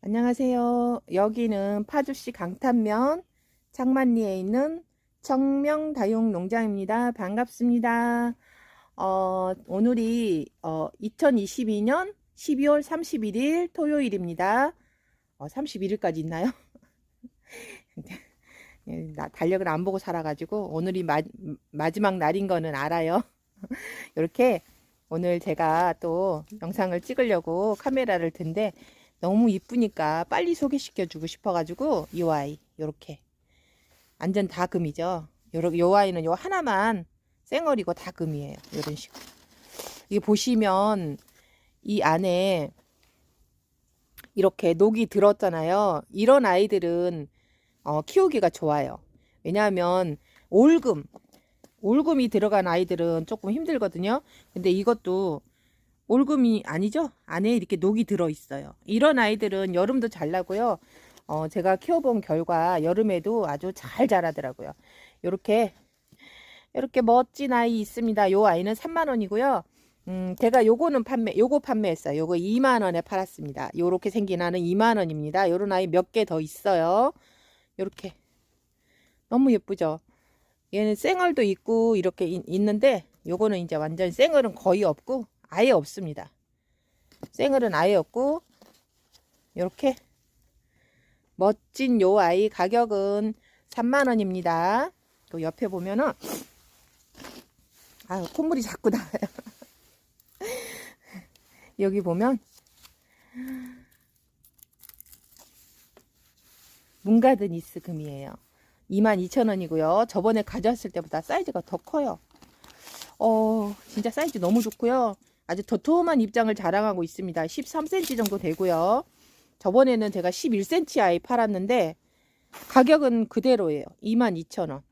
안녕하세요. 여기는 파주시 강탄면 창만리에 있는 청명다육 농장입니다. 반갑습니다. 어, 오늘이 어, 2022년 12월 31일 토요일입니다. 어, 31일까지 있나요? 예, 나 달력을 안 보고 살아가지고 오늘이 마, 마지막 날인 거는 알아요. 이렇게 오늘 제가 또 영상을 찍으려고 카메라를 든데 너무 이쁘니까 빨리 소개시켜 주고 싶어가지고 이 아이 요렇게 완전 다 금이죠. 요러, 요 아이는 요 하나만 쌩얼이고 다 금이에요. 요런 식으로. 이게 보시면 이 안에 이렇게 녹이 들었잖아요. 이런 아이들은 어, 키우기가 좋아요. 왜냐하면 올금, 올금이 들어간 아이들은 조금 힘들거든요. 근데 이것도 올금이 아니죠? 안에 이렇게 녹이 들어 있어요. 이런 아이들은 여름도 잘 나고요. 어, 제가 키워본 결과 여름에도 아주 잘 자라더라고요. 요렇게 이렇게 멋진 아이 있습니다. 요 아이는 3만 원이고요. 음, 제가 요거는 판매, 요거 판매했어요. 요거 2만 원에 팔았습니다. 요렇게 생긴 아는 2만 원입니다. 요런 아이 몇 개 더 있어요. 요렇게 너무 예쁘죠? 얘는 쌩얼도 있고 이렇게 있, 있는데 요거는 이제 완전 쌩얼은 거의 없고 아예 없습니다. 생얼은 아예 없고 이렇게 멋진 요 아이 가격은 3만원입니다. 또 옆에 보면은 아 콧물이 자꾸 나와요. 여기 보면 문가드니스 금이에요. 22,000원이고요. 저번에 가져왔을 때보다 사이즈가 더 커요. 어, 진짜 사이즈 너무 좋고요. 아주 도톰한 입장을 자랑하고 있습니다. 13cm 정도 되고요. 저번에는 제가 11cm 아이 팔았는데 가격은 그대로예요. 22,000원.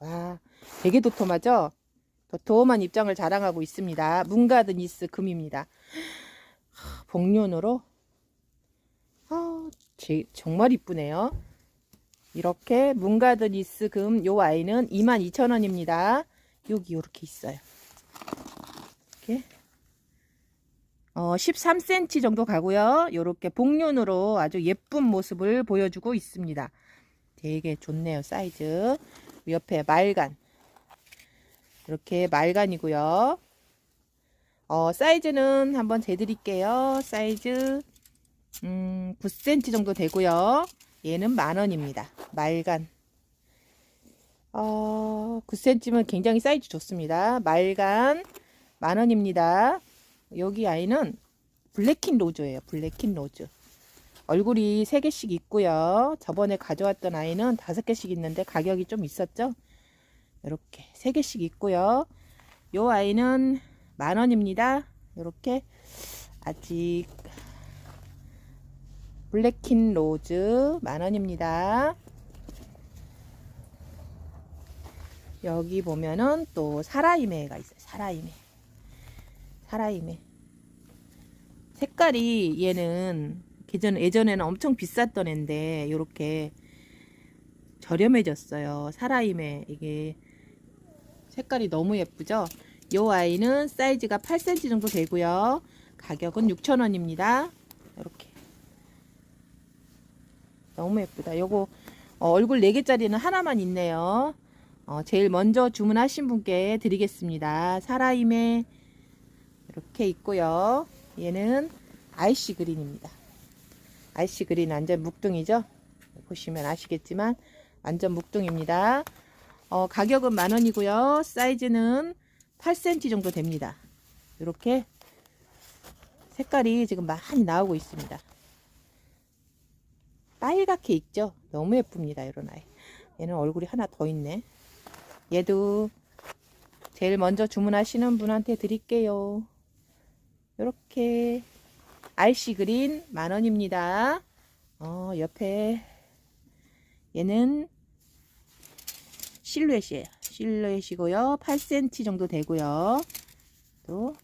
와, 되게 도톰하죠? 도톰한 입장을 자랑하고 있습니다. 문가드니스 금입니다. 복륜으로 아, 제, 정말 이쁘네요. 이렇게 문가드니스 금 요 아이는 22,000원입니다. 여기 이렇게 있어요. 이렇게 어, 13cm 정도 가고요. 이렇게 복륜으로 아주 예쁜 모습을 보여주고 있습니다. 되게 좋네요. 사이즈. 옆에 말간. 이렇게 말간이고요. 어, 사이즈는 한번 재드릴게요. 사이즈 음, 9cm 정도 되고요. 얘는 만원입니다. 말간. 어, 9cm면 굉장히 사이즈 좋습니다. 말간 만원입니다. 여기 아이는 블랙킨 로즈예요. 블랙킨 로즈. 얼굴이 3개씩 있고요. 저번에 가져왔던 아이는 5개씩 있는데 가격이 좀 있었죠? 이렇게 3개씩 있고요. 요 아이는 만원입니다. 이렇게 아직 블랙킨 로즈 만원입니다. 여기 보면은 또 사라이메가 있어요. 사라이메. 사라이메. 색깔이 얘는 예전, 예전에는 엄청 비쌌던 앤데 이렇게 저렴해졌어요. 사라이메 이게 색깔이 너무 예쁘죠? 요 아이는 사이즈가 8cm 정도 되고요. 가격은 6,000원입니다. 이렇게 너무 예쁘다. 요거 어, 얼굴 4개짜리는 하나만 있네요. 어, 제일 먼저 주문하신 분께 드리겠습니다. 사라임에 이렇게 있고요. 얘는 아이시 그린입니다. 아이시 그린 완전 묵둥이죠. 보시면 아시겠지만 완전 묵둥입니다. 어, 가격은 만원이고요. 사이즈는 8cm 정도 됩니다. 이렇게 색깔이 지금 많이 나오고 있습니다. 빨갛게 있죠? 너무 예쁩니다. 이런 아이. 얘는 얼굴이 하나 더 있네. 얘도 제일 먼저 주문하시는 분한테 드릴게요. 이렇게 RC 그린 만원입니다. 어, 옆에 얘는 실루엣이에요. 실루엣이고요. 8cm 정도 되고요. 또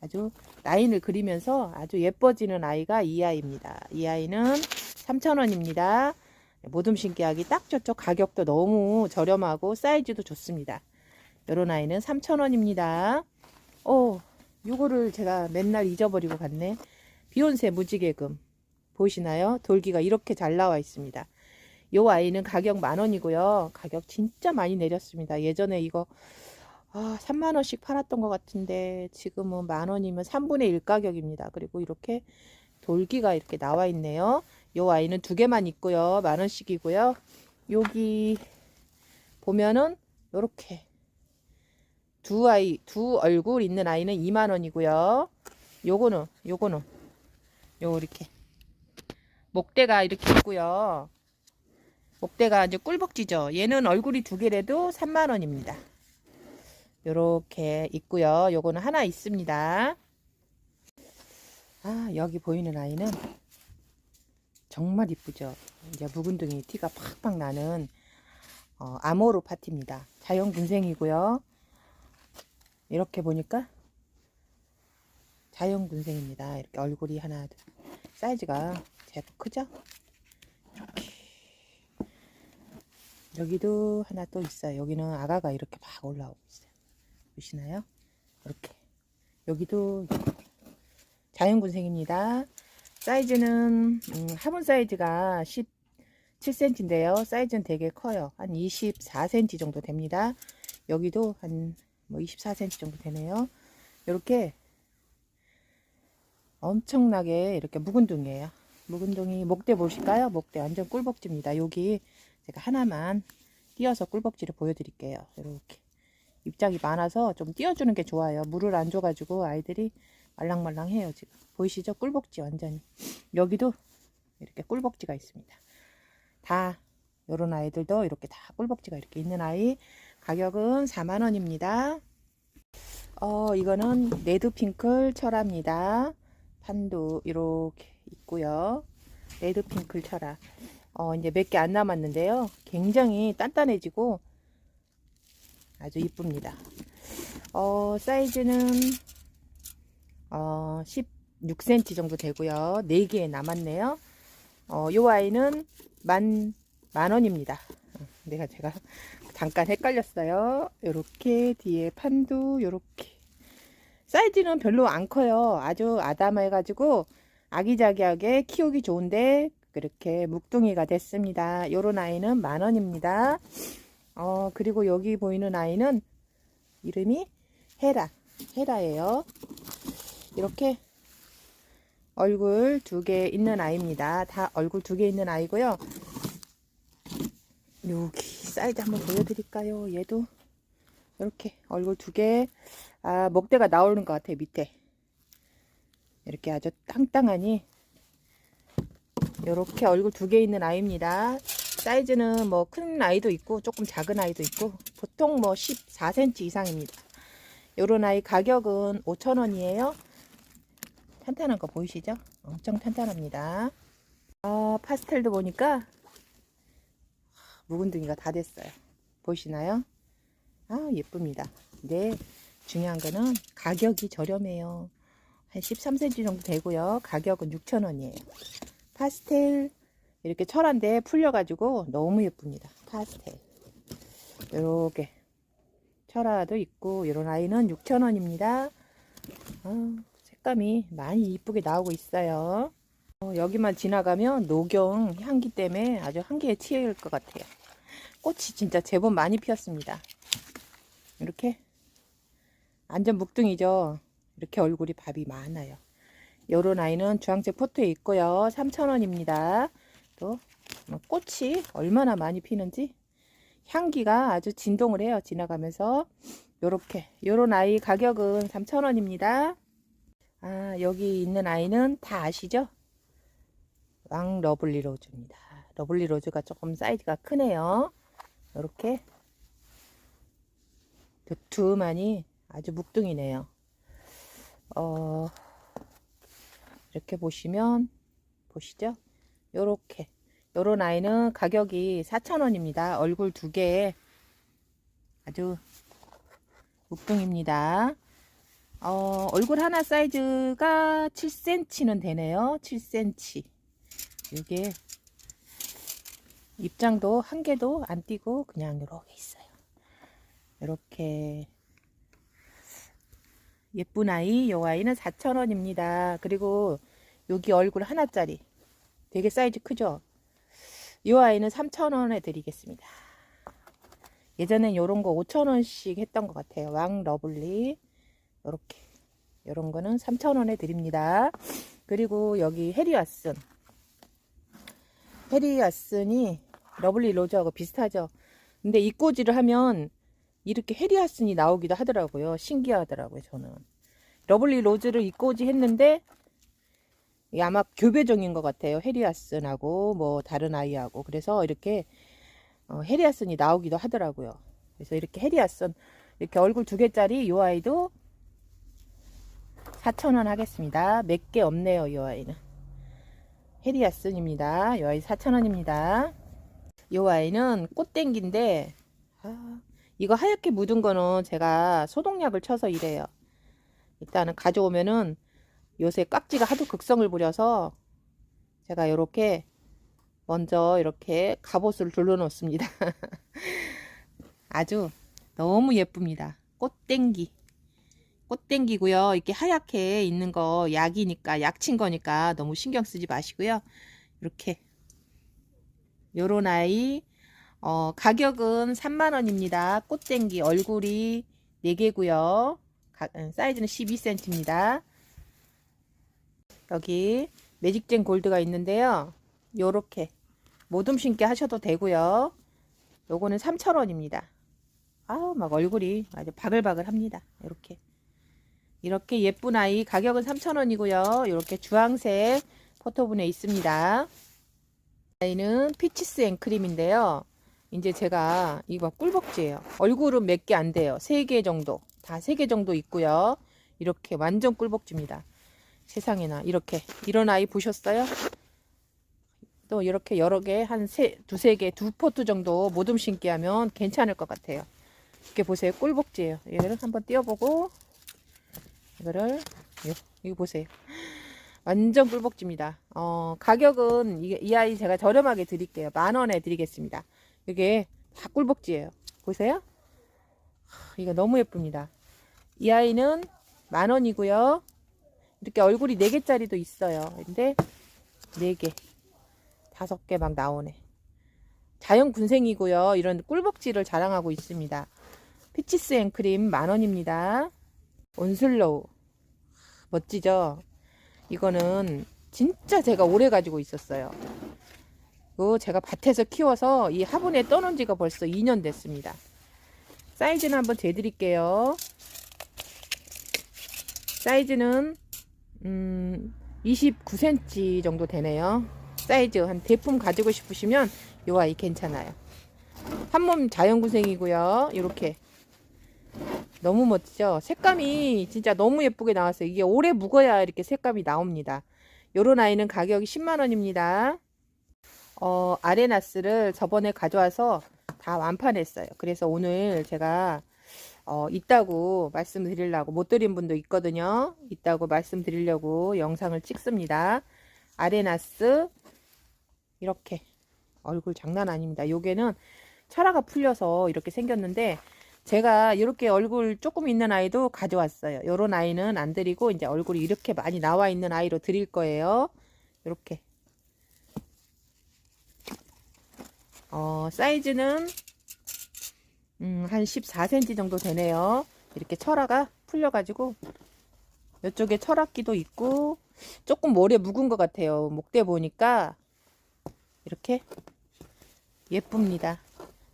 아주 라인을 그리면서 아주 예뻐지는 아이가 이 아이입니다. 이 아이는 3,000원입니다. 모둠 신기하기 딱 좋죠. 가격도 너무 저렴하고 사이즈도 좋습니다. 요런 아이는 3,000원입니다. 오, 요거를 제가 맨날 잊어버리고 갔네. 비욘세 무지개금. 보이시나요? 돌기가 이렇게 잘 나와 있습니다. 요 아이는 가격 만 원이고요. 가격 진짜 많이 내렸습니다. 예전에 이거 아, 3만 원씩 팔았던 것 같은데 지금은 만 원이면 3분의 1 가격입니다. 그리고 이렇게 돌기가 이렇게 나와 있네요. 요 아이는 두 개만 있고요. 만 원씩이고요. 여기 보면은 요렇게 두 아이 두 얼굴 있는 아이는 2만 원이고요. 요거는 요거는 요 이렇게 목대가 이렇게 있고요. 목대가 이제 꿀벅지죠. 얘는 얼굴이 두 개래도 3만 원입니다. 요렇게 있고요. 요거는 하나 있습니다. 아, 여기 보이는 아이는 정말 이쁘죠. 이제 묵은둥이 티가 팍팍 나는 어, 아모르 파티입니다. 자연 군생이고요. 이렇게 보니까 자연 군생입니다. 이렇게 얼굴이 하나, 둘, 사이즈가 제법 크죠? 이렇게. 여기도 하나 또 있어요. 여기는 아가가 이렇게 막 올라오고 있어요. 보시나요? 이렇게. 여기도 자연군생입니다. 사이즈는 음, 화분 사이즈가 17cm인데요. 사이즈는 되게 커요. 한 24cm 정도 됩니다. 여기도 한 뭐 24cm 정도 되네요. 이렇게 엄청나게 이렇게 묵은둥이에요. 묵은둥이 목대 보실까요? 목대 완전 꿀벅지입니다. 여기 제가 하나만 띄어서 꿀벅지를 보여드릴게요. 이렇게 입장이 많아서 좀 띄워주는 게 좋아요. 물을 안 줘가지고 아이들이 말랑말랑해요 지금 보이시죠? 꿀벅지 완전히 여기도 이렇게 꿀벅지가 있습니다. 다 요런 아이들도 이렇게 다 꿀벅지가 이렇게 있는 아이 가격은 4만원입니다. 어 이거는 레드핑클 철화입니다. 판도 이렇게 있고요. 레드핑클 철화 어 이제 몇 개 안 남았는데요. 굉장히 단단해지고 아주 이쁩니다. 어 사이즈는 어 16cm 정도 되고요. 4개 남았네요. 어, 요 아이는 만, 만 원입니다. 어, 내가 제가 잠깐 헷갈렸어요. 요렇게 뒤에 판도 요렇게 사이즈는 별로 안 커요. 아주 아담해가지고 아기자기하게 키우기 좋은데 그렇게 묵둥이가 됐습니다. 요런 아이는 만 원입니다. 어, 그리고 여기 보이는 아이는 이름이 헤라. 헤라예요. 이렇게 얼굴 두 개 있는 아이입니다. 다 얼굴 두 개 있는 아이고요. 여기 사이즈 한번 보여드릴까요? 얘도 이렇게 얼굴 두 개. 아 목대가 나오는 것 같아요. 밑에 이렇게 아주 땅땅하니 이렇게 얼굴 두 개 있는 아이입니다. 사이즈는 뭐 큰 아이도 있고 조금 작은 아이도 있고 보통 뭐 14cm 이상입니다. 요런 아이 가격은 5,000원이에요. 탄탄한 거 보이시죠? 엄청 탄탄합니다. 어, 파스텔도 보니까 묵은둥이가 다 됐어요. 보이시나요? 아 예쁩니다. 근데 중요한 거는 가격이 저렴해요. 한 13cm 정도 되고요. 가격은 6,000원이에요. 파스텔 이렇게 철한데 풀려가지고 너무 예쁩니다. 파스텔 이렇게 철화도 있고 이런 아이는 6,000원입니다. 아, 색감이 많이 이쁘게 나오고 있어요. 어, 여기만 지나가면 녹용 향기 때문에 아주 한기에 치일 것 같아요. 꽃이 진짜 제법 많이 피었습니다. 이렇게 완전 묵둥이죠. 이렇게 얼굴이 밥이 많아요. 요런 아이는 주황색 포트에 있고요. 3,000원입니다. 또뭐 꽃이 얼마나 많이 피는지 향기가 아주 진동을 해요. 지나가면서 요렇게 요런 아이 가격은 3,000원입니다. 아, 여기 있는 아이는 다 아시죠? 왕 러블리 로즈입니다. 러블리 로즈가 조금 사이즈가 크네요. 이렇게 두툼하니 아주 묵둥이네요. 어, 이렇게 보시면 보시죠? 요렇게 요런 아이는 가격이 4,000원입니다. 얼굴 두 개에 아주 묵둥입니다. 어, 얼굴 하나 사이즈가 7cm는 되네요. 7cm. 이게 입장도 한 개도 안 띄고 그냥 이렇게 있어요. 이렇게 예쁜 아이, 요 아이는 4,000원입니다. 그리고 여기 얼굴 하나짜리 되게 사이즈 크죠? 이 아이는 3,000원에 드리겠습니다. 예전엔 요런 거 5,000원씩 했던 것 같아요. 왕 러블리. 요렇게. 요런 거는 3,000원에 드립니다. 그리고 여기 해리와슨. 해리와슨이 러블리 로즈하고 비슷하죠. 근데 이 꽂이를 하면 이렇게 해리와슨이 나오기도 하더라고요. 신기하더라고요, 저는. 러블리 로즈를 이 꽂이 했는데 아마 교배종인 것 같아요. 해리아슨하고 뭐 다른 아이하고 그래서 이렇게 어, 해리아슨이 나오기도 하더라고요. 그래서 이렇게 해리아슨 이렇게 얼굴 두 개짜리 이 아이도 4,000원 하겠습니다. 몇 개 없네요. 이 아이는 해리아슨입니다. 이 아이 4,000원입니다. 이 아이는 꽃땡기인데 아, 이거 하얗게 묻은 거는 제가 소독약을 쳐서 이래요. 일단은 가져오면은 요새 깍지가 하도 극성을 부려서 제가 이렇게 먼저 이렇게 갑옷을 둘러 놓습니다. 아주 너무 예쁩니다. 꽃땡기. 꽃땡기고요. 이렇게 하얗게 있는 거 약이니까 약친 거니까 너무 신경 쓰지 마시고요. 이렇게 요런 아이 어, 가격은 3만원입니다. 꽃땡기 얼굴이 4개고요. 사이즈는 12cm입니다. 여기 매직젠 골드가 있는데요. 요렇게 모둠 신게 하셔도 되고요. 요거는 3,000원입니다. 아우 막 얼굴이 아주 바글바글 합니다. 이렇게 이렇게 예쁜 아이 가격은 3,000원이고요. 이렇게 주황색 포토분에 있습니다. 아이는 피치스 앵크림인데요. 이제 제가 이거 꿀벅지예요. 얼굴은 몇 개 안 돼요. 3개 정도. 다 3개 정도 있고요. 이렇게 완전 꿀벅지입니다. 세상에나 이렇게 이런 아이 보셨어요? 또 이렇게 여러 개 한 세 두세 개 두 포트 정도 모둠 신기 하면 괜찮을 것 같아요. 이렇게 보세요. 꿀복지예요. 얘를 한번 띄워보고 이거를 요, 이거 보세요. 완전 꿀복지입니다. 어, 가격은 이, 이 아이 제가 저렴하게 드릴게요. 만 원에 드리겠습니다. 이게 다 꿀복지예요. 보세요. 이거 너무 예쁩니다. 이 아이는 만 원이고요. 이렇게 얼굴이 4개짜리도 있어요. 근데 4개, 5개 막 나오네. 자연 군생이고요. 이런 꿀벅지를 자랑하고 있습니다. 피치스 앤크림 만원입니다. 온슬로우. 멋지죠? 이거는 진짜 제가 오래 가지고 있었어요. 이거 제가 밭에서 키워서 이 화분에 떠놓은 지가 벌써 2년 됐습니다. 사이즈는 한번 재드릴게요. 사이즈는 음, 29cm 정도 되네요. 사이즈 한 대품 가지고 싶으시면 요 아이 괜찮아요. 한 몸 자연구생이고요. 이렇게 너무 멋지죠? 색감이 진짜 너무 예쁘게 나왔어요. 이게 오래 묵어야 이렇게 색감이 나옵니다. 요런 아이는 가격이 10만원입니다. 어, 아레나스를 저번에 가져와서 다 완판했어요. 그래서 오늘 제가 어, 있다고 말씀드리려고 못 드린 분도 있거든요. 있다고 말씀드리려고 영상을 찍습니다. 아레나스 이렇게 얼굴 장난 아닙니다. 요게는 철화가 풀려서 이렇게 생겼는데 제가 이렇게 얼굴 조금 있는 아이도 가져왔어요. 요런 아이는 안 드리고 이제 얼굴이 이렇게 많이 나와 있는 아이로 드릴 거예요. 이렇게 어, 사이즈는 음, 한 14cm 정도 되네요. 이렇게 철화가 풀려가지고 이쪽에 철학기도 있고 조금 모래 묵은 것 같아요. 목대 보니까 이렇게 예쁩니다.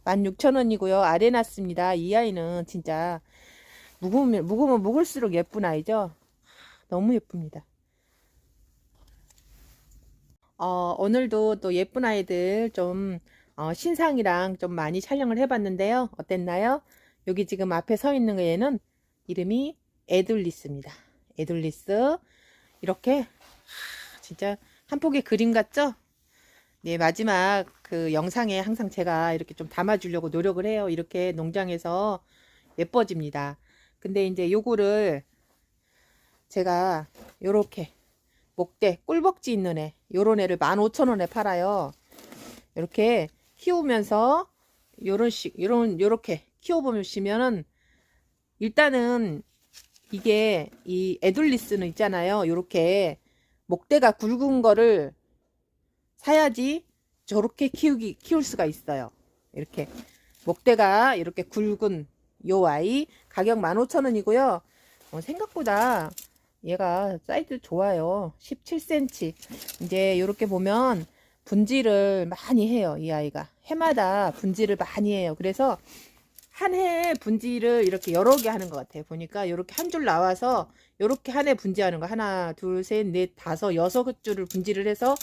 16,000원이고요. 아레나스입니다. 이 아이는 진짜 묵으면, 묵으면 묵을수록 예쁜 아이죠. 너무 예쁩니다. 어, 오늘도 또 예쁜 아이들 좀 어, 신상이랑 좀 많이 촬영을 해봤는데요. 어땠나요? 여기 지금 앞에 서 있는 애는 이름이 에둘리스입니다. 에둘리스 이렇게 진짜 한 폭의 그림 같죠? 네 마지막 그 영상에 항상 제가 이렇게 좀 담아주려고 노력을 해요. 이렇게 농장에서 예뻐집니다. 근데 이제 요거를 제가 요렇게 목대 꿀벅지 있는 애 요런 애를 15,000원에 팔아요. 이렇게 키우면서 요런 식 요런 요렇게 키워 보시면은 일단은 이게 이 에둘리스는 있잖아요. 요렇게 목대가 굵은 거를 사야지 저렇게 키우기 키울 수가 있어요. 이렇게 목대가 이렇게 굵은 요 아이 가격 15,000원이고요. 어, 생각보다 얘가 사이즈 좋아요. 17cm. 이제 이렇게 보면 분질을 많이 해요. 이 아이가 해마다 분질을 많이 해요. 그래서 한 해 분질을 이렇게 여러 개 하는 것 같아요. 보니까 이렇게 한 줄 나와서 이렇게 한 해 분지하는 거 하나, 둘, 셋, 넷, 다섯, 여섯 줄을 분질을 해서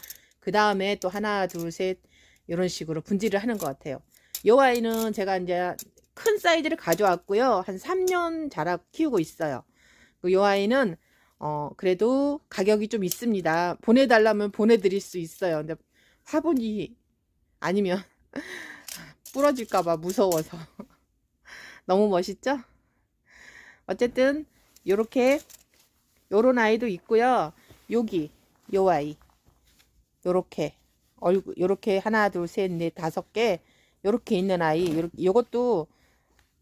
그 다음에 또 하나, 둘, 셋 이런 식으로 분질을 하는 것 같아요. 이 아이는 제가 이제 큰 사이즈를 가져왔고요. 한 3년 자라 키우고 있어요. 이 아이는 어 그래도 가격이 좀 있습니다. 보내달라면 보내드릴 수 있어요. 근데 화분이 아니면 부러질까봐 무서워서 너무 멋있죠? 어쨌든 요렇게 요런 아이도 있고요. 여기 요 아이 요렇게 얼굴 요렇게 하나 둘 셋 넷 다섯 개 요렇게 있는 아이 요것도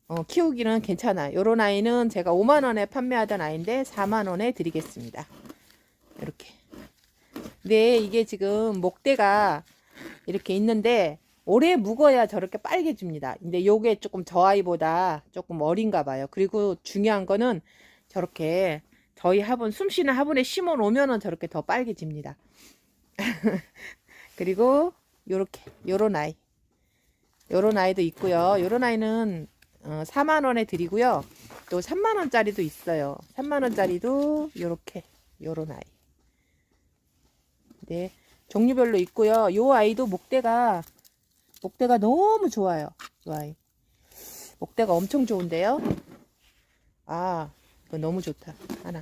어, 키우기는 괜찮아요. 요런 아이는 제가 5만 원에 판매하던 아이인데 4만 원에 드리겠습니다. 이렇게. 네, 이게 지금 목대가 이렇게 있는데 오래 묵어야 저렇게 빨개집니다. 근데 요게 조금 저 아이보다 조금 어린가 봐요. 그리고 중요한 거는 저렇게 저희 화분 숨쉬는 화분에 심어 놓으면은 저렇게 더 빨개집니다. 그리고 요렇게 요런 아이 요런 아이도 있고요. 요런 아이는 어, 4만 원에 드리고요. 또 3만 원짜리도 있어요. 3만 원짜리도 요렇게 요런 아이. 네. 종류별로 있고요. 요 아이도 목대가 목대가 너무 좋아요. 요 아이. 목대가 엄청 좋은데요. 아, 너무 좋다. 하나.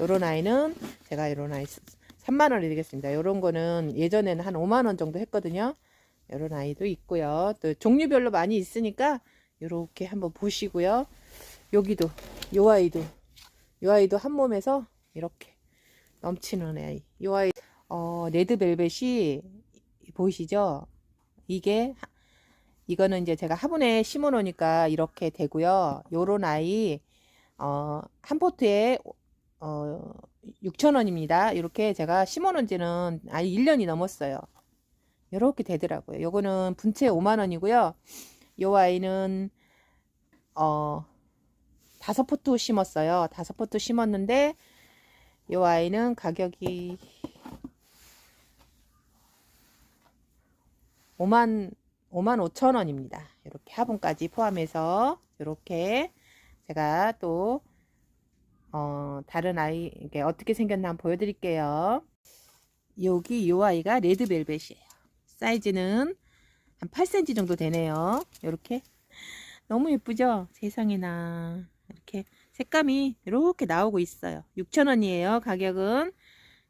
요런 아이는 제가 요런 아이 3만 원에 드리겠습니다. 요런 거는 예전에는 한 5만 원 정도 했거든요. 이런 아이도 있고요. 또 종류별로 많이 있으니까 이렇게 한번 보시고요. 여기도 요 아이도 요 아이도 한 몸에서 이렇게 넘치는 아이. 요 아이 어 레드벨벳이 보이시죠? 이게 하- 이거는 이제 제가 화분에 심어 놓으니까 이렇게 되고요. 요런 아이 어 한 포트에 어 6,000원입니다. 이렇게 제가 심어 놓은 지는 아예 1년이 넘었어요. 이렇게 되더라고요. 요거는 분채 5만 원이고요. 요 아이는 어 다섯 포트 심었어요. 다섯 포트 심었는데 요 아이는 가격이 5만 5만 5천 원입니다. 이렇게 화분까지 포함해서 이렇게 제가 또 어, 다른 아이 이게 어떻게 생겼나 한번 보여드릴게요. 여기 요 아이가 레드벨벳이에요. 사이즈는 한 8cm 정도 되네요. 이렇게 너무 예쁘죠? 세상에나 이렇게 색감이 이렇게 나오고 있어요. 6,000원이에요. 가격은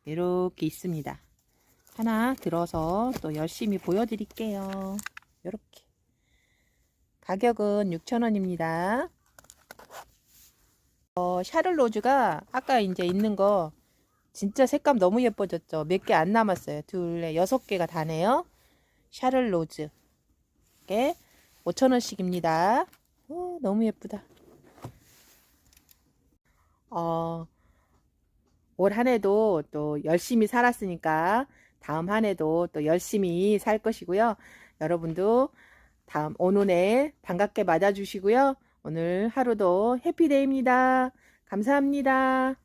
이렇게 있습니다. 하나 들어서 또 열심히 보여드릴게요. 이렇게 가격은 6,000원입니다. 어, 샤를 로즈가 아까 이제 있는 거 진짜 색감 너무 예뻐졌죠. 몇 개 안 남았어요. 둘, 넷, 여섯 개가 다네요. 샤를 로즈. 게 5,000원씩입니다. 오, 너무 예쁘다. 어, 올 한 해도 또 열심히 살았으니까 다음 한 해도 또 열심히 살 것이고요. 여러분도 다음 오늘에 반갑게 맞아주시고요. 오늘 하루도 해피데이입니다. 감사합니다.